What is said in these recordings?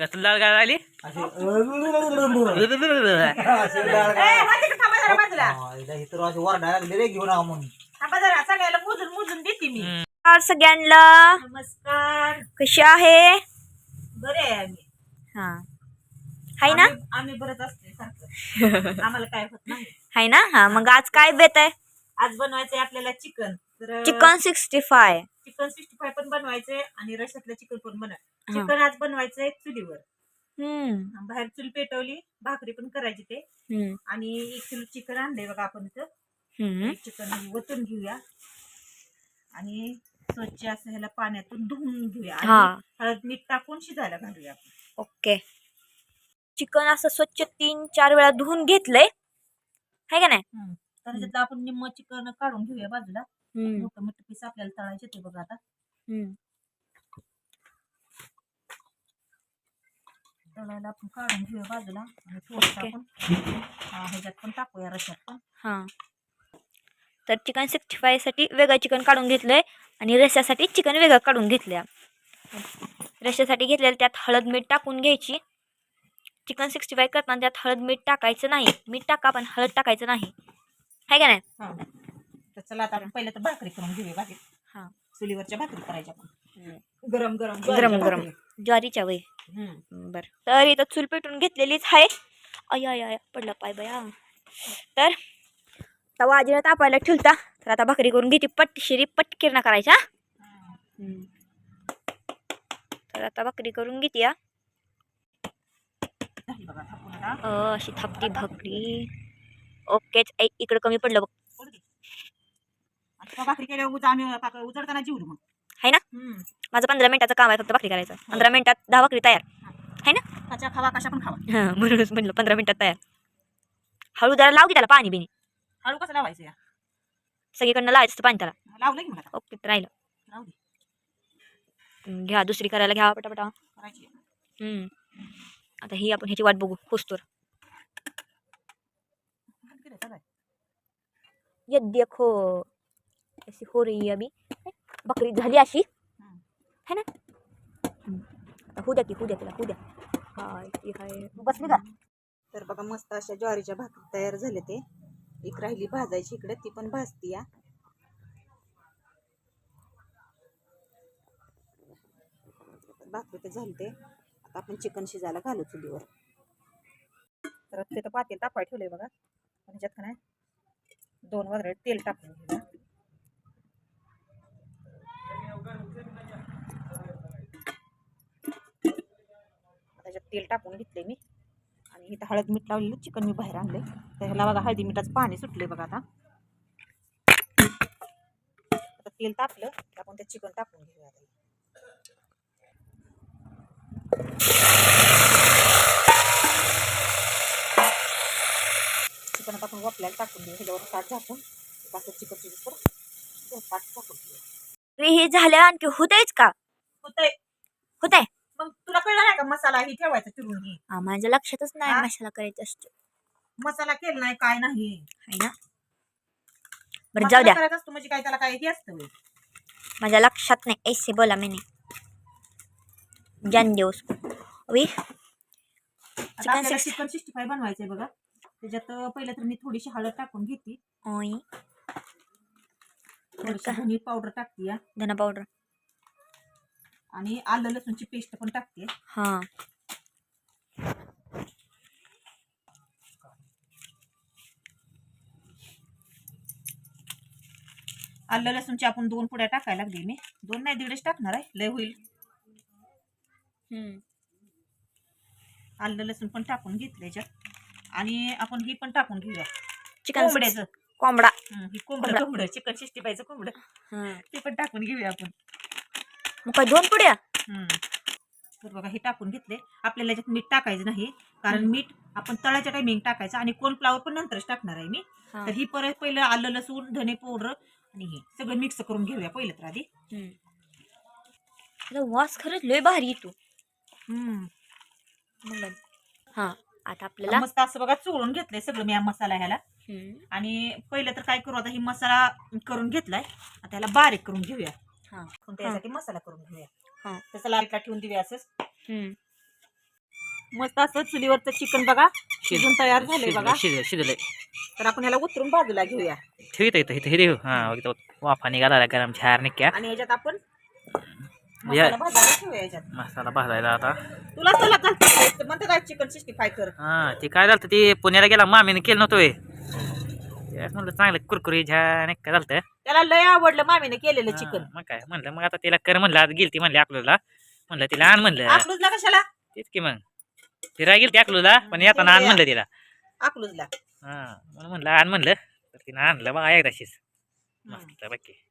आली? लागले रे घेऊन म्हणून. सगळ्याला मोजून मोजून देते मी. नमस्कार सगळ्यांना. नमस्कार. कशी आहे? बरे आहे आम्ही. हा. हाय ना? आम्ही- आम्ही बरंच असते सारखं. आम्हाला काय होत नाही. हाय ना? हा मग आज काय बेत आहे? आज बनवायचंय आपल्याला चिकन. तर chicken sixty five. Chicken sixty five पण बनवायचंय आणि रशातलं चिकन पण बनवाय हा. चिकन आज बनवायचंय चुलीवर. हम्म. बाहेर चूल पेटवली भाकरी पण करायची ते. हम्म. आणि एक किलो चिकन आणलंय बघा आपण इथं. हम्म. चिकन वतून घेऊया. आणि स्वच्छ असं ह्याला पाण्यातून धुवून घेऊया. हा. आणि हळद मीठ टाकून शिजायला घालूया आपण. ओके. चिकन असं स्वच्छ तीन चार वेळा धुवून घेतलंय. हाय का नाही? तर ह्याच्यातलं आपण निम्म चिकन काढून घेऊया बाजूला. मोठं मोठं पीस आपल्याला तळायचे ते बघा आता. हम्म. तळायला आपण काढून घेऊया बाजूला आणि थोडंसं. आपण हा, ह्याच्यात पण टाकूया रशात पण. हा. तर चिकन सिक्स्टी फायसाठी वेगळं चिकन काढून घेतलंय आणि रश्यासाठी चिकन वेगळं काढून घेतलंय. रश्यासाठी घेतलेलं त्यात हळद मीठ टाकून घ्यायची. चिकन सिक्स्टी फाय करताना त्यात हळद मीठ टाकायचं नाही. मीठ टाका पण हळद टाकायचं नाही. हाय का नाही? हा. तर चला आता आपण पहिलं तर भाकरी करून घेऊया भाकरी. हा. चुलीवरच्या भाकरी करायच्या आपण. गरम गरम गरम गरम. ज्वारीच्या वय. बर. तर इथं चूल पेटून घेतलेलीच आहे. अय अय अय पडला पाय बया. तर तवा आजीला तापायला ठेवता तर आता भाकरी करून घेते. पटशिरी पटकिरणा करायच्या. तर आता भाकरी करून घेते या अशी थापटी भाकरी. ओकेच इकडं कमी पडलं बघ. भाकरी केल्यावर उजा आम्ही मग. आहे ना. माझं पंधरा मिनिटाचं काम आहे फक्त भाकरी करायचं. पंधरा मिनिटात दहा भाकरी तयार. आहे ना? कच्च्या खावा कशा पण खावा. हां म्हणूनच म्हणलं पंधरा मिनिटात तयार. हळू जरा लाव की त्याला पाणी बिनी हळू कसं लावायचं या? सगळीकडनं लावायचं असतं पाणी त्याला. लावलं की मला आता? ओके राहिलं. लावू दे. हम्म, घ्या दुसरी करायला घ्या पटापटा. करायची हम्म. आता ही आपण ह्याची वाट बघू खुसतोर. बंद केलं, चालू आहे. ये देखो ऐसी हो रही है? अभी बकरी झाली अशी. है ना? आता होऊ द्या की होऊ द्या तिला होऊ द्या. हाय ती हाय. बसली का तर बघा मस्त अशा ज्वारीच्या भाकरी तयार झाले ते. एक राहिली भाजायची इकडे ती पण भाजती या भाकरी तर झाली ते आता आपण चिकन शिजायला घालू चुलीवर. तर तिथं पातेल तापाय ठेवलंय बघा. म्हणजे का नाही? दोन वगैरे तेल टाकून घेऊया आता ह्याच्यात तेल टाकून घेतले मी. आणि इथं हळद मीठ लावलेलं चिकन मी बाहेर आणले तर ह्याला बघा हळदी मिठाचं पाणी सुटले बघा आता. आता तेल तापलं आपण ते चिकन टाकून घेऊया आता. चिकन आपण वापल्याला टाकून घेऊ ह्याच्यावर ताट झाकून असं चिकन चिकन करून ताट टाकून घेऊया. हे झालं आणखी होतच का? होतंय. होतंय. मग तुला कळलं नाही का मसाला ही ठेवायचा चिरून घे. माझ्या लक्षातच नाही? मसाला करायचा असतो. मसाला केला नाही काय नाही. आहे ना? बरं जाऊ द्या. करायचा असतो म्हणजे काय त्याला काय हे असतं? होय. माझ्या लक्षात नाही. ऐसे बोला मैंने. जान दे उसको अभी आता चिकन आपल्याला सिक्स चिकन सिक्स्टी फाय बनवायचंय बघा. त्याच्यात अं, पहिलं तर मी थोडीशी हळद टाकून घेते. ओय. थोडीशी? धनी पावडर टाकते या. धना पावडर. आणि आलं लसूणची पेस्ट पण टाकते. हा. आलं लसूणची आपण दोन पुड्या टाकायला लागली मी. दोन नाही दीडच टाकणार आहे. लय होईल. हम्म. आलं लसूण पण टाकून घेतलं याच्यात. आणि आपण ही पण टाकून घेऊया. चिकन कोंबड्याचं. कोंबडा. हं, कोंबडं कोंबडा. चिकन सिक्स्टी फायचं कोंबडं. ते पण टाकून घेऊया आपण. मग काय दोन पुड्या. तर बघा हे टाकून घेतले. आपल्याला याच्यात मीठ टाकायचं नाही कारण मीठ आपण तळाच्या टायमिंग टाकायचं आणि कॉर्नफ्लावर पण नंतरच टाकणार आहे मी. तर ही परत पहिलं आलं लसूण धने पावडर आणि हे सगळं मिक्स करून घेऊया पहिलं तर आधी. वास खरंच लय भारी येतो हा आता आपल्याला मस्त असं बघा चोळून घेतलंय सगळं मी या मसाला ह्याला. आणि पहिलं तर काय करू आता ही मसाला करून घेतलाय. आता ह्याला बारीक करून घेऊया. हा. त्यासाठी मसाला करून घेऊया. हा. तसं लाईटला ठेवून देऊया असंच. हम्म. मस्त असं चुलीवरचं चिकन बघा. शिजून तयार झालंय बघा. शिजलं शिजलंय. तर आपण ह्याला उतरून बाजूला घेऊया. ठेव इथं इथं इथं हे हां वाफा निघाला गरम छार निघ्या आणि ह्याच्यात आपण मसाला भाजायला आता. तुला चला चालतं म्हणते काय चिकन सिक्स्टी फाय कर. हां ते काय झालं ते पुण्याला गेला मामीने केलं नव्हतं म्हणलं चांगलं कुरकुरी झालं काय झालं त्याला लय आवडलं मामीने केलेलं चिकन. मग काय? म्हणलं मग आता तिला कर म्हणलं आज गेलती म्हणली अकलूजला म्हणलं तिला आण म्हणलं. अकलूजला कशाला? तेच की मग. फिरायला गेलती अकलूजला पण येताना आण म्हणलं तिला. अकलूजला. हां म्हणून म्हणलं आण म्हणलं. तर तिनं आणलं बघा एकदाशीच. मस्त बाकी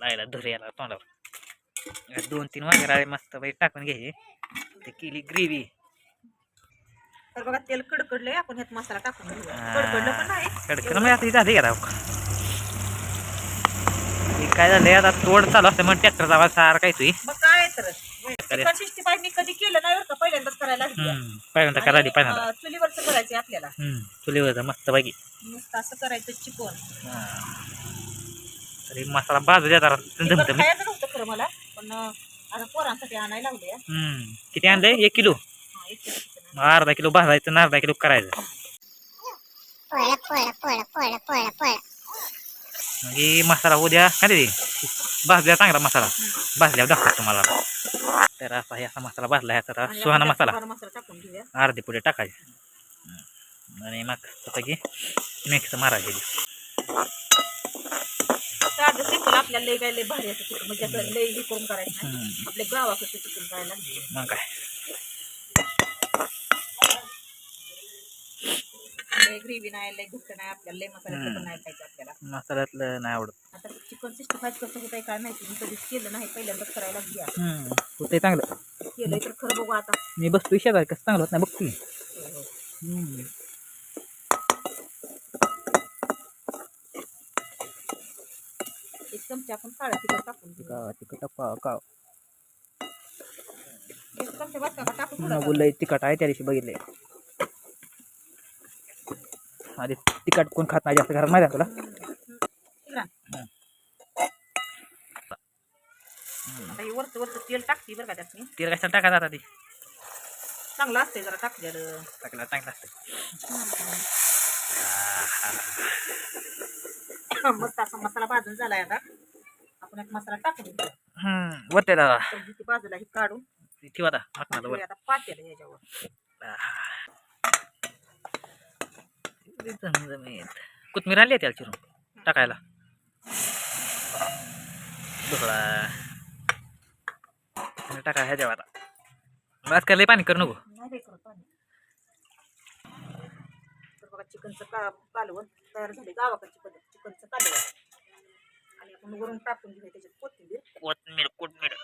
लायला धुरे याला तोंडावर. दोन तीन वगैरे मस्त बाई टाकून घ्यायची. ते केली ग्रेव्ही. तर बघा तेल कडकडलंय. आपण ह्यात मसाला टाकून कडकडलं पण नाही मग आता झाली का हे काय झालंय? आता तोड चालू असतं मग ट्रॅक्टरचा आवाज काय तुही मग काय तर? चिकन सिक्स्टी फाय मी कधी केलं नाही बरं का? पहिल्यांदाच करायला लागली. पहिल्यांदा करायला पहिल्यांदा. चुलीवरचं करायचं आपल्याला. मस्त बाकी नुसतं असं करायचं चिकन. तरी मसाला बाजू द्या जरा. नव्हतं खरं मला पण आता पोरांसाठी आणायला लावले हम्म. किती आणलंय? एक किलो? एक किलो. मग अर्धा किलो भाजायचं आणि अर्धा किलो करायचं मग हे मसाला उद्या काय ते भाजल्या चांगला मसाला भाजल्यावर दाखवतो तुम्हाला तर असा हे असा मसाला भाजला आहे तर आणि सुहाना आपण मसाला त्यात मसाला टाकून घेऊया अर्धे पुढे टाकायचे हम्म. आणि मग स्वतः मिक्स मारायचे साधं चिकन आपल्याला लय काय लय भारी असं चिकन म्हणजे असं लय हे करून करायचं नाही हम्म. आपल्या गावाकडचं चिकन करायला लागले मग काय लय ग्रेव्ही नाही लय घुट्ट नाही आपल्याला लय मसाल्याचं पण नाही खायचं आपल्याला. मसाल्यातलं नाही आवडत. आता चिकन सिक्स्टी फाय कसं होतंय काय माहिती मी कधीच केलं नाही पहिल्यांदाच करायला. हम्म. होतंय चांगलं. केलंय तर खरं बघू आता. मी बसतो शेजारी कसं चांगलं होत नाही बघ हम्म. एक चमचा आपण काळा तिखट टाकून घेऊ. का तिखट का एक चमचा बस का टाकून थोडं तिखट आहे त्या दिवशी बघितलंय. आधी तिखट कोण खात नाही जास्त घरात माहिती आहे तुला इकडं आण. आता हे वरचं वरचं तेल टाकते बरं का त्यात मी तेल कशाला टाकायचं आता ती चांगलं असतंय जरा टाकलेलं टाकला चांगलं असतं मस्त असा मसाला भाजून झालाय आता आपण एक मसाला टाकून घेऊ हम्म वरते दादा तर ती बाजूला ही काढून ठेवा आता मटणाला वर घेऊया आता पातेलं याच्यावर झमझमीत कोथमीर आहे त्याला चिरून? टाकायला. ढोकळा. टाका ह्याच्या आता बस काय लय पाणी करू नको? बघा चिकनचं का कालवण तयार झाले गावाकडची पद्धत. चिकनचं कालवण आणि आपण वरून टाकून त्याच्यात कोथिंबीर. कोथमीर कोथमीर.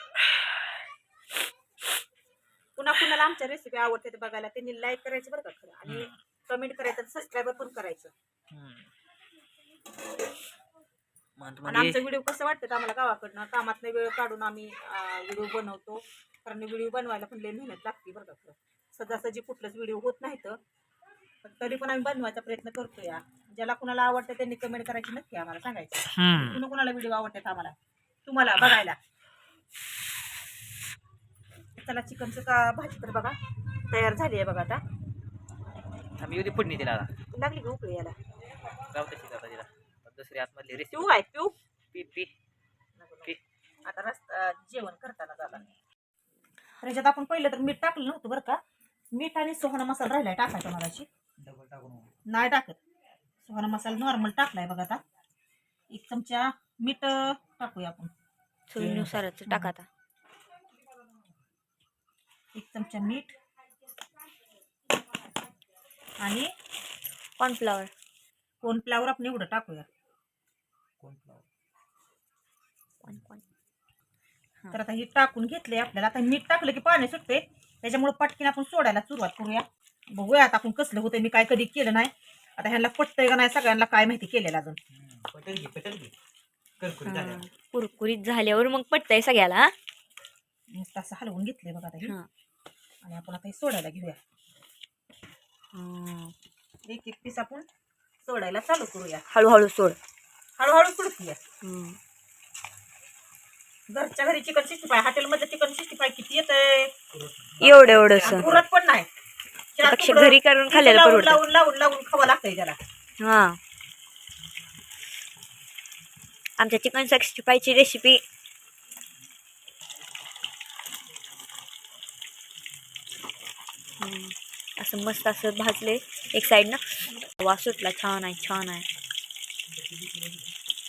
पुन्हा कुणाला आमच्या रेसिपी आवडते ते बघायला त्यांनी लाईक करायचं बरं का खरं. आणि कमेंट करायचं सबस्क्राईबर पण करायचं. आणि आमचं व्हिडिओ कसं वाटतं ते आम्हाला गावाकडनं? कामात वेळ काढून आम्ही व्हिडिओ बनवतो. कारण व्हिडिओ बनवायला पण लय मेहनत लागते बरं का सजासजी कुठलंच व्हिडिओ होत नाही तर पण तरी पण आम्ही बनवायचा प्रयत्न करतो या. ज्याला कुणाला आवडतं त्यांनी कमेंट करायची नक्की आम्हाला सांगायचं. कुणा कुणाला व्हिडिओ आवडतात आम्हाला? तुम्हाला बघायला. चला चिकनचं का भाजी तर बघा. तयार झाली आहे बघा आता. आम्ही उद्या फोडणी दिला आता. लागली का उकळी याला? जाऊ तशी आता तिला. दुसरी आतमधली रेसिपी पिऊ आहे पिऊ पी पी. पी. आता रस्ता जेवण करताना झाला. त्याच्यात आपण पहिलं तर मीठ टाकलं नव्हतं बरं का. मीठ आणि सोहना मसाला राहिलाय टाकायचा मलाशी डबल टाकून नाही टाकत. सोहना मसाला नॉर्मल टाकलाय बघा आता. एक चमचा मीठ अं, टाकूया आपण. चवीनुसारच टाका आता. एक चमचा मीठ. आणि कॉर्नफ्लॉवर कॉर्नफ्लावर आपण एवढं टाकूया तर आता हे टाकून घेतलंय आपल्याला आता मीठ टाकलं की पाणी सुटते त्याच्यामुळे पटकीन आपण सोडायला सुरुवात करूया बघूया आता आपण कसलं होतं मी काय कधी केलं नाही आता ह्यांना पटतंय का नाही सगळ्यांना काय माहिती केलेलं अजून हा. कुरकुरीत झाल्यावर मग पटतंय सगळ्याला हा? नुसतं असं हलवून घेतलंय बघा आता हे. हा. आणि आपण आता हे सोडायला घेऊया. एक एक पीस आपण सोडायला चालू करूया. हळूहळू सोड. हळूहळू हम्म. घरच्या घरी चिकन सिक्स्टी फाय हॉटेलमध्ये चिकन सिक्स्टी फाय किती येतंय? एवढं एवढंच आणि पुरत पण नाही. तुकडं घरी करून तिथं खाल्लेलं लावून लावून लावून लावून खावं लागतंय त्याला. हा. आमच्या चिकन सिक्स्टी फायची रेसिपी असं मस्त असं भाजले एक साईडनं वास सुटला छान आहे छान आहे.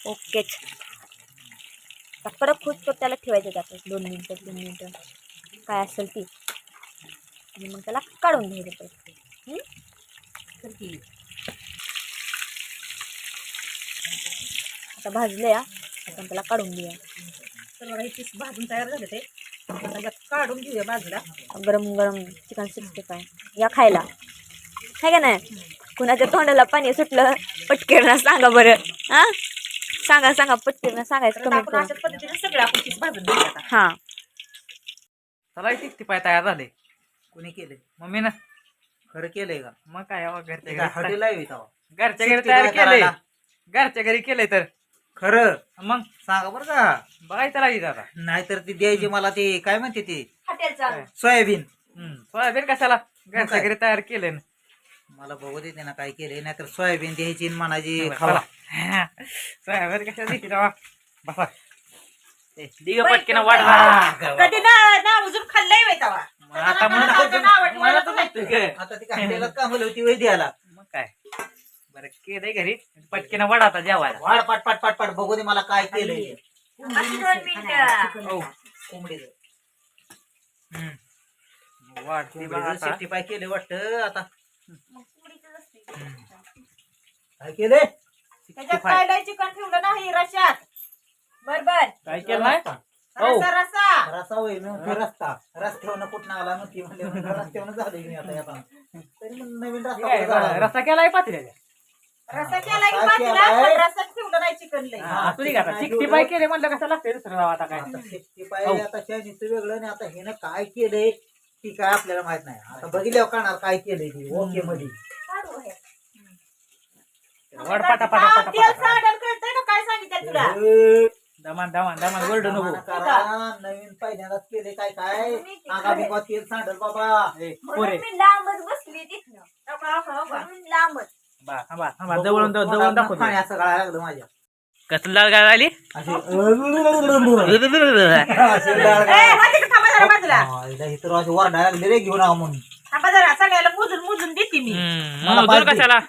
ओकेच आता कडक खूप त्याला ठेवायचं त्यात दोन मिनटं तीन मिनटं. काय असेल ती. आणि मग त्याला काढून घ्यायचं पाहिजे तर आता भाजले या आपण त्याला काढून घेऊया. तर बघा हे पीस भाजून तयार झाले ते. काढून घेऊया बाजूला. गरम गरम चिकन सिक्स्टी फाय या खायला. आहे का नाही? कुणाच्या तोंडाला पाणी सुटलं पटकेरना सांगा बरं. हां? सांगा सांगा पटकेरना सांगायचं कमेंट आपण करून. अशा पद्धतीने सगळं आपण पीस भाजून घेऊया आता. हां. चला टिकटी पाय तयार झाले. कोणी केले? मम्मी ना? खरं केलंय का? मग काय अहो, घरच्या घरी हॉटेल आहे घरच्या घरी सिक्स्टी तयार फाय केलंय. करायला. घरच्या घरी केलंय तर. खरं. मग सांगा बरं का बघायचं लागेल आता. नाहीतर ती द्यायची मला ते काय म्हणते ते? हॉटेलचा. सोयाबीन. हम्म, सोयाबीन कशाला? काय? घरी तयार केलंय ना. मला बघू देते ना काय केलंय नाहीतर सोयाबीन द्यायची आणि म्हणायची चला. खावा. सोयाबीन कशाला देते तेव्हा बसा. ए, दिग पटकीनं बाई, वाट हा, मारा. काय कधी ना ना अजून खाल्लंय बाई तवा. मग आता म्हणत आता तर ती काम होती वय द्यायला? मग काय? बरं केलंय घरी. पटकीनं वाढ आता जेवायला. वाढ पाट पाट पाट पाट बघू दे मला काय केलंय ते. हो. कोंबडीचं. हम्म. वाढते बघा आता. सिक्स्टी फाय केले वाटतं आता. काय केलंय? त्याच्यात काय लय चिकन ठेवलं नाही रश्यात बर बर काय केलं नाही? हो. रसा रसा रस्ता. होय मी म्हणते रस्ता. रस्त्यावरनं कुठं आला म्हणले मी आता येताना तरी नवीन रस्ता काय, कुठं झाला? रस्ता केलाय पातळीच्या रसा केला की रस्सा पातीला, केलाय. पण रस्यात ठेवलं नाही चिकन लय. हा. असू दे का आता. सिक्स्टी फाय केले म्हणलं कसं लागतंय दुसरं नाव आता काय? आता हो. आता वेगळं आणि आता हेनं काय केलंय ती काय आपल्याला माहीत नाही. आता बघितल्यावर कळणार काय केलंय ती. ओके मध्ये वाढ पाटा पाटा हा, पाटा तेल पाटा साडण कळतंय का काय सांगितलं तुला? ए, दमान दमान दमान वरडू नको. करा, नवीन पहिल्यांदाच केले काय काय? आगामी बा तेल सांडल बाबा. ए, पोरे. मी लांबच बसली तिथनं. नको, नको, नको. म्हणून लांबच. थांबा थांबा जवळून जवळून दाखवतो खाणे असं कळायला लागलं माझ्या. कसं लाल गाळ आली? अशी ए, होते का थांबा जरा बाजूला. इतर अशी वरडायला लागले रे घेऊन आव म्हणून. थांबा जरा सगळ्याला मोजून मोजून देते मी. मला पाहिजे. कशाला?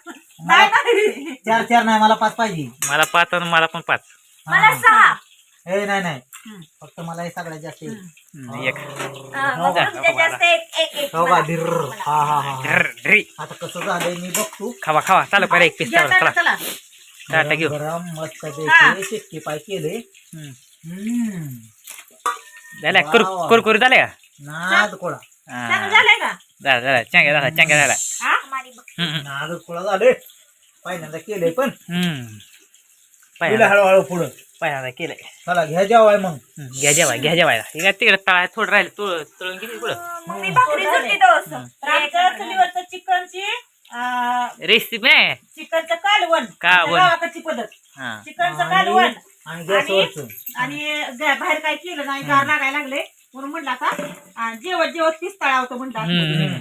नाही नाही. चार चार नाही मला पाच पाहिजे. मला पाच आणि मला पण पाच. मला हा. सहा. हे नाही नाही. फक्त मला हे सगळ्यात जास्त येईल. एक हा, हो का? एक हो का. धिर हा हा हा. आता कसं झालंय मी बघतो खावा खावा चालू करा एक पीस चला. टाटा घेऊ गरम मस्त हा. पैकी फाय केले हम्म. हम्म. झाल्या कुर वाव. कुरकुरी झाल्या का नाद कोळा हा. चांगलं झालंय का झालं झालं चांगला झाला चांगला झाला हा? हम्म, नाद कोळा झाले पहिल्यांदा केलंय पण हम्म. गेलं पहिल्यांदा हळूहळू पुढं पहिल्यांदा केलंय. चला घ्या जेवाय मग. घ्या जेवाय घ्या जेवायला. हे काय तिकडे तळाय थोडं राहिलं तुळ तळून किती पुढं? मग मी भाकरी सुट्टी दोस रातचं चुलीवरचं चिकनची रेसिपी नाही चिकनचं कालवण. कालवण. गावाकडची पद्धत. हा. चिकनचं कालवण. आणि गॅसवरच आणि ग- बाहेर काय केलं नाही गार लागायला लागले. म्हणून म्हणलं आता आ, जेवत जेवत पीस तळावतो म्हणलं हम्म,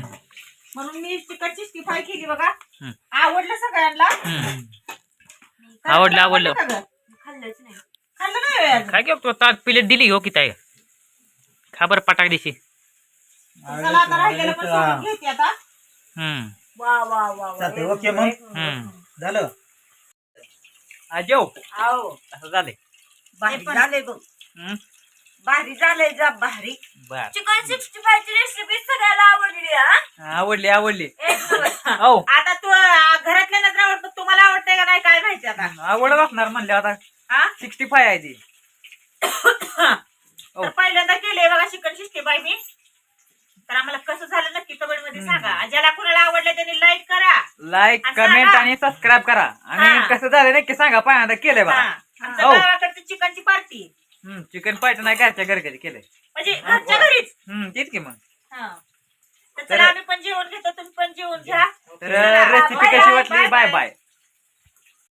म्हणून मी चिकन चिस्टी फ्राय केली बघा. हम्म. आवडलं सगळ्यांना. हम्म. आवडलं, आवडलं. का गं? खाल्लंच नाही. खाल्लं नाही? काय घेऊ ताट प्लेट दिली हो किती आहे खा बरं पटाक दिशी. चला आता राहिलेलं पण सोडून घेते आता. हम्म. वा वा वा वा. चालतंय, ओके मग. हम्म. झालं. आजो. आओ. असं झाले भारी झालंय बघ. हम्म. भारी झालंय जा भारी. बर. चिकन सिक्स्टी ची रेसिपी सगळ्याला आवडली हा? आवडली आवडली. एक दिवस हो आता तू आ, घरातल्या नजर आवडतं तुम्हाला आवडतंय का नाही काय माहिती आता? आवडत असणार म्हणले आता हा? सिक्स्टी फाय आहे ती. तर पहिल्यांदा केलंय बघा चिकन शिस्टी बाई मी. तर आम्हाला कसं झालं नक्की कमेंटमध्ये सांगा. ज्याला कुणाला आवडलं त्यांनी लाईक करा. लाईक आणि कमेंट सांगा. आणि सबस्क्राईब करा. आणि हा. कसं झालं नक्की सांगा. पहिल्यांदा केलंय हा. बघा आमच्या हो. गावाकडची चिकनची पार्टी चिकन पाहिजे नाही घरच्या घरी केलंय. म्हणजे घरच्या घरीच. हम्म. तेच की मग. हा. तर आम्ही पण जेवण घेतो. तुम्ही पण जेवण. घ्या. तर चला, रेसिपी bye कशी bye, वाटली? bye bye bye. बाय